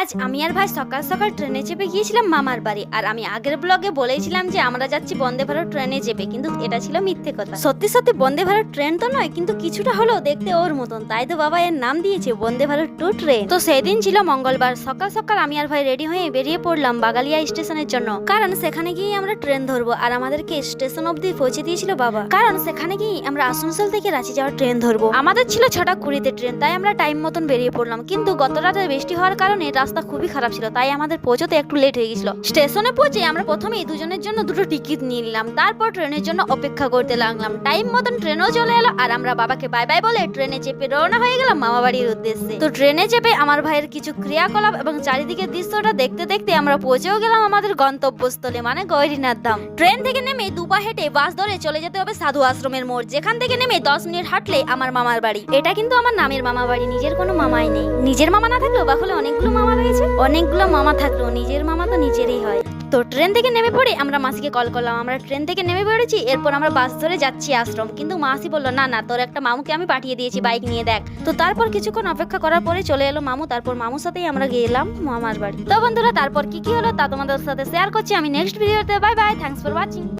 আজ আমি আর ভাই সকাল সকাল ট্রেনে চেপে গিয়েছিলাম মামার বাড়ি, আর আমি আগের ব্লগে বলেছিলাম যে আমরা যাচ্ছি বন্দে ভারত ট্রেনে চেপে, কিন্তু এটা ছিল মিথ্যে কথা। সত্যি সত্যি বন্দে ভারত ট্রেন তো নয়, কিন্তু কিছুটা হলেও দেখতে ওর মতন, তাই তো বাবা এর নাম দিয়েছে বন্দে ভারত টু ট্রেন। তো সেদিন ছিল মঙ্গলবার, সকাল সকাল আমি আর ভাই রেডি হয়ে বেরিয়ে পড়লাম বাগালিয়া স্টেশনের জন্য, কারণ সেখানে গিয়ে আমরা ট্রেন ধরবো, আর আমাদেরকে স্টেশন অবধি পৌঁছে দিয়েছিল বাবা। কারণ সেখানে গিয়ে আমরা আসানসোল থেকে রাঁচি যাওয়ার ট্রেন ধরবো। আমাদের ছিল ছটা কুড়িতে ট্রেন, তাই আমরা টাইম মতন বেরিয়ে পড়লাম, কিন্তু গত রাতে বৃষ্টি হওয়ার কারণে রাস্তা খুবই খারাপ ছিল, তাই আমাদের পৌঁছতে একটু লেট হয়ে গেছিল। স্টেশনে পৌঁছে আমরা প্রথমেই দুজনের জন্য দুটো টিকিট নিয়ে নিলাম, তারপর ট্রেনের জন্য অপেক্ষা করতে লাগলাম। টাইম মতন ট্রেনও চলে এলো, আর আমরা বাবাকে বাই বাই বলে ট্রেনে চেপে রওনা হয়ে গেলাম মামা বাড়ির উদ্দেশ্যে। তো ট্রেনে চেপে আমার ভাইয়ের কিছু ক্রিয়াকলাপ এবং চারিদিকের দৃশ্যটা দেখতে দেখতে আমরা পৌঁছেও গেলাম আমাদের গন্তব্যস্থলে মানে গৌরীনাথ ধাম। ট্রেন থেকে নেমে দুপা হেঁটে বাস ধরে চলে যেতে হবে সাধু আশ্রমের মোড়, যেখান থেকে নেমে দশ মিনিট হাঁটলে আমার মামার বাড়ি। এটা কিন্তু আমার নামের মামা বাড়ি নিজের কোনো মামাই নেই। নিজের মামা না থাকলেও বাকুলে অনেকগুলো মামা রয়েছে? অনেকগুলো মামা থাকলেও নিজের মামা তো নিজেরই হয়। তো ট্রেন থেকে নেমে পড়ে আমরা মাসিকে কল করলাম। আমরা ট্রেন থেকে নেমে পড়েছি, এরপর আমরা বাস ধরে যাচ্ছি আশ্রম। কিন্তু মাসি বলল, না না, তোর একটা মামুকে আমি পাঠিয়ে দিয়েছি বাইক নিয়ে দেখ। তো তারপর কিছুক্ষণ অপেক্ষা করার পরে চলে এলো মামু, তারপর মামুর সাথেই আমরা গেলাম মামার বাড়ি। তো বন্ধুরা, তারপর কি কি হলো তা তোমাদের সাথে শেয়ার করছি। আমি নেক্সট ভিডিওতে bye bye thanks for watching